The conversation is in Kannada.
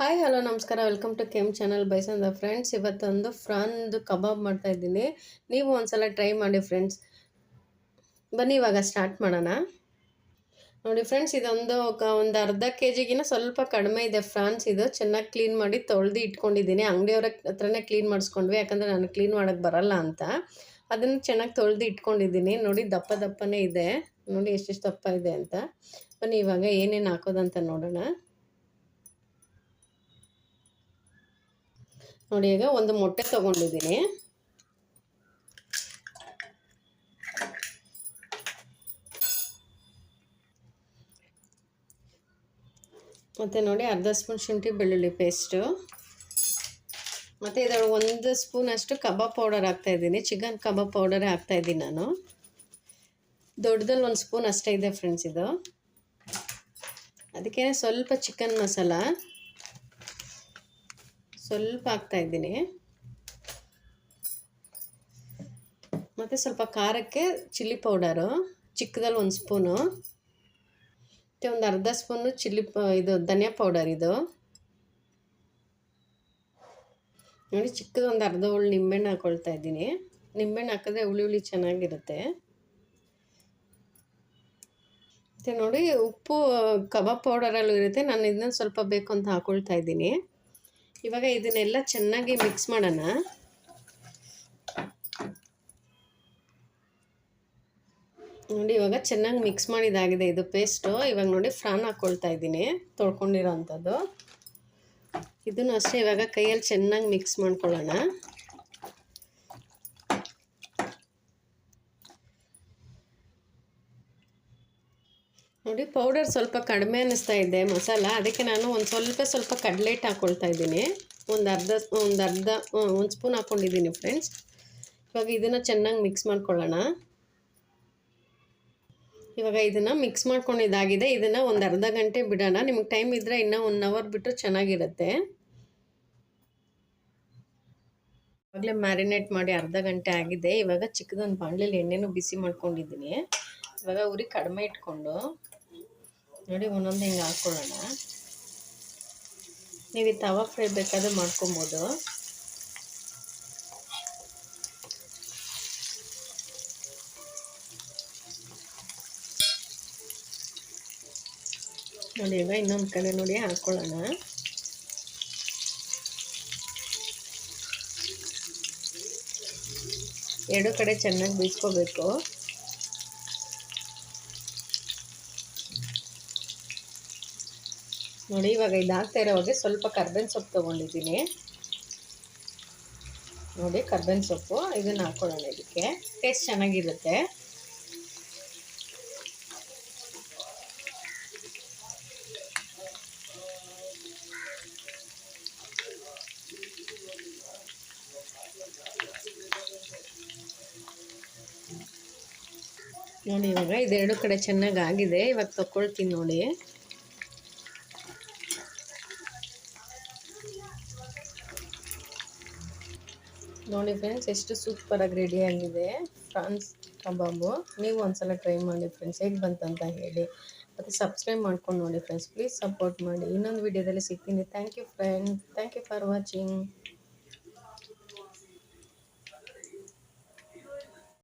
ಹಾಯ್ ಹಲೋ ನಮಸ್ಕಾರ. ವೆಲ್ಕಮ್ ಟು ಕೆಮ್ ಚಾನಲ್ ಬೈಸಂದ ಫ್ರೆಂಡ್ಸ್ ಇವತ್ತೊಂದು ಫ್ರಾನ್ದು ಕಬಾಬ್ ಮಾಡ್ತಾ ಇದ್ದೀನಿ. ನೀವು ಒಂದ್ಸಲ ಟ್ರೈ ಮಾಡಿ ಫ್ರೆಂಡ್ಸ್ ಬನ್ನಿ, ಇವಾಗ ಸ್ಟಾರ್ಟ್ ಮಾಡೋಣ. ನೋಡಿ ಫ್ರೆಂಡ್ಸ್ ಇದೊಂದು ಒಂದು ಅರ್ಧ ಕೆ ಜಿಗಿನ ಸ್ವಲ್ಪ ಕಡಿಮೆ ಇದೆ ಫ್ರಾನ್ಸ್ ಇದು. ಚೆನ್ನಾಗಿ ಕ್ಲೀನ್ ಮಾಡಿ ತೊಳೆದು ಇಟ್ಕೊಂಡಿದ್ದೀನಿ. ಅಂಗಡಿಯವ್ರ ಹತ್ರನೇ ಕ್ಲೀನ್ ಮಾಡಿಸ್ಕೊಂಡ್ವಿ. ಯಾಕಂದರೆ ನಾನು ಕ್ಲೀನ್ ಮಾಡೋಕ್ಕೆ ಬರಲ್ಲ ಅಂತ. ಅದನ್ನು ಚೆನ್ನಾಗಿ ತೊಳೆದು ಇಟ್ಕೊಂಡಿದ್ದೀನಿ. ನೋಡಿ, ದಪ್ಪ ದಪ್ಪನೇ ಇದೆ. ನೋಡಿ ಎಷ್ಟೆಷ್ಟು ದಪ್ಪ ಇದೆ ಅಂತ. ಬನ್ನಿ, ಇವಾಗ ಏನೇನು ಹಾಕೋದಂತ ನೋಡೋಣ. ನೋಡಿ, ಈಗ ಒಂದು ಮೊಟ್ಟೆ ತಗೊಂಡಿದ್ದೀನಿ. ಮತ್ತು ನೋಡಿ, ಅರ್ಧ ಸ್ಪೂನ್ ಶುಂಠಿ ಬೆಳ್ಳುಳ್ಳಿ ಪೇಸ್ಟು. ಮತ್ತು ಇದರೊಳಗೆ ಒಂದು ಸ್ಪೂನ್ ಅಷ್ಟು ಕಬಾಬ್ ಪೌಡರ್ ಹಾಕ್ತಾಯಿದ್ದೀನಿ ಚಿಕನ್ ಕಬಾಬ್ ಪೌಡರೇ ಹಾಕ್ತಾಯಿದ್ದೀನಿ ನಾನು. ದೊಡ್ಡದಲ್ಲಿ ಒಂದು ಸ್ಪೂನ್ ಅಷ್ಟೇ ಇದೆ ಫ್ರೆಂಡ್ಸ್ ಇದು. ಅದಕ್ಕೆ ಸ್ವಲ್ಪ ಚಿಕನ್ ಮಸಾಲ. ಸ್ವಲ್ಪ ಹಾಕ್ತಾ ಇದ್ದೀನಿ. ಮತ್ತು ಸ್ವಲ್ಪ ಖಾರಕ್ಕೆ ಚಿಲ್ಲಿ ಪೌಡರು, ಚಿಕ್ಕದಲ್ಲಿ ಒಂದು ಸ್ಪೂನು, ಮತ್ತು ಒಂದು ಅರ್ಧ ಸ್ಪೂನು ಚಿಲ್ಲಿ ಇದು ಧನಿಯಾ ಪೌಡರ್ ಇದು. ನೋಡಿ ಚಿಕ್ಕದೊಂದು ಅರ್ಧ ಹುಳು ನಿಂಬೆಹಣ್ಣು ಹಾಕ್ಕೊಳ್ತಾ ಇದ್ದೀನಿ. ನಿಂಬೆಹಣ್ಣು ಹಾಕಿದ್ರೆ ಹುಳಿ ಹುಳಿ ಚೆನ್ನಾಗಿರುತ್ತೆ. ಮತ್ತು ನೋಡಿ, ಉಪ್ಪು, ಕಬಾಬ್ ಪೌಡರಲ್ಲೂ ಇರುತ್ತೆ. ನಾನು ಇದನ್ನ ಸ್ವಲ್ಪ ಬೇಕು ಅಂತ ಹಾಕ್ಕೊಳ್ತಾ ಇದ್ದೀನಿ. ಇವಾಗ ಇದನ್ನೆಲ್ಲ ಚೆನ್ನಾಗಿ ಮಿಕ್ಸ್ ಮಾಡೋಣ. ನೋಡಿ, ಇವಾಗ ಚೆನ್ನಾಗಿ ಮಿಕ್ಸ್ ಮಾಡಿದಾಗಿದೆ ಇದು ಪೇಸ್ಟು ಇವಾಗ ನೋಡಿ, ಫ್ರಾನ್ ಹಾಕ್ಕೊಳ್ತಾ ಇದ್ದೀನಿ ತೊಳ್ಕೊಂಡಿರೋ ಅಂಥದ್ದು ಇದನ್ನು ಅಷ್ಟೇ ಇವಾಗ ಕೈಯಲ್ಲಿ ಚೆನ್ನಾಗಿ ಮಿಕ್ಸ್ ಮಾಡ್ಕೊಳ್ಳೋಣ. ನೋಡಿ ಪೌಡರ್ ಸ್ವಲ್ಪ ಕಡಿಮೆ ಅನ್ನಿಸ್ತಾ ಇದೆ ಮಸಾಲ. ಅದಕ್ಕೆ ನಾನು ಒಂದು ಸ್ವಲ್ಪ ಸ್ವಲ್ಪ ಕಡಲೆ ಹಿಟ್ಟು ಹಾಕ್ಕೊಳ್ತಾ ಇದ್ದೀನಿ. ಒಂದು ಅರ್ಧ ಒಂದು ಅರ್ಧ ಒಂದು ಸ್ಪೂನ್ ಹಾಕ್ಕೊಂಡಿದ್ದೀನಿ ಫ್ರೆಂಡ್ಸ್ ಇವಾಗ ಇದನ್ನು ಚೆನ್ನಾಗಿ ಮಿಕ್ಸ್ ಮಾಡ್ಕೊಳ್ಳೋಣ. ಇವಾಗ ಇದನ್ನು ಮಿಕ್ಸ್ ಮಾಡ್ಕೊಂಡಿದ್ದಾಗಿದೆ ಇದನ್ನು ಒಂದು ಅರ್ಧ ಗಂಟೆ ಬಿಡೋಣ. ನಿಮಗೆ ಟೈಮ್ ಇದ್ದರೆ ಇನ್ನೂ ಒನ್ ಅವರ್ ಬಿಟ್ಟು ಚೆನ್ನಾಗಿರುತ್ತೆ. ಇವಾಗಲೇ ಮ್ಯಾರಿನೇಟ್ ಮಾಡಿ ಅರ್ಧ ಗಂಟೆ ಆಗಿದೆ. ಇವಾಗ ಚಿಕ್ಕದೊಂದು ಬಾಣಲೆಯಲ್ಲಿ ಎಣ್ಣೆನೂ ಬಿಸಿ ಮಾಡ್ಕೊಂಡಿದ್ದೀನಿ. ಇವಾಗ ಉರಿ ಕಡಿಮೆ ಇಟ್ಕೊಂಡು ನೋಡಿ, ಒಂದೊಂದು ಹಿಂಗೆ ಹಾಕ್ಕೊಳ್ಳೋಣ ನೀವು ಈ ತವಾ ಫ್ರೈ ಬೇಕಾದ್ರೆ ಮಾಡ್ಕೊಬೋದು. ನೋಡಿ ಈಗ ಇನ್ನೊಂದು ಕಡೆ ನೋಡಿ ಹಾಕ್ಕೊಳ್ಳೋಣ ಎರಡು ಕಡೆ ಚೆನ್ನಾಗಿ ಬೇಯಿಸ್ಕೋಬೇಕು ನೋಡಿ, ಇವಾಗ ಇದಾಗ್ತಾ ಇರೋವಾಗೆ ಸ್ವಲ್ಪ ಕರ್ಬೇವಿನ ಸೊಪ್ಪು ತೊಗೊಂಡಿದ್ದೀನಿ. ನೋಡಿ, ಕರ್ಬೇವಿನ ಸೊಪ್ಪು, ಇದನ್ನು ಹಾಕ್ಕೊಳ್ಳೋಣ ಇದಕ್ಕೆ. ಟೇಸ್ಟ್ ಚೆನ್ನಾಗಿರುತ್ತೆ. ನೋಡಿ, ಇವಾಗ ಇದೆರಡು ಕಡೆ ಚೆನ್ನಾಗಿ ಆಗಿದೆ. ಇವಾಗ ತಗೊಳ್ತೀನಿ ನೋಡಿ. ನೋಡಿ ಫ್ರೆಂಡ್ಸ್ ಎಷ್ಟು ಸೂಪರಾಗಿ ರೆಡಿ ಆಗಿದೆ ಫ್ರಾನ್ಸ್ ಕಬಾಬು. ನೀವು ಒಂದ್ಸಲ ಟ್ರೈ ಮಾಡಿ ಫ್ರೆಂಡ್ಸ್ ಹೇಗೆ ಬಂತಂತ ಹೇಳಿ. ಮತ್ತು ಸಬ್ಸ್ಕ್ರೈಬ್ ಮಾಡ್ಕೊಂಡು ನೋಡಿ ಫ್ರೆಂಡ್ಸ್ ಪ್ಲೀಸ್ ಸಪೋರ್ಟ್ ಮಾಡಿ. ಇನ್ನೊಂದು ವಿಡಿಯೋದಲ್ಲಿ ಸಿಗ್ತೀನಿ. Thank you friend thank you for watching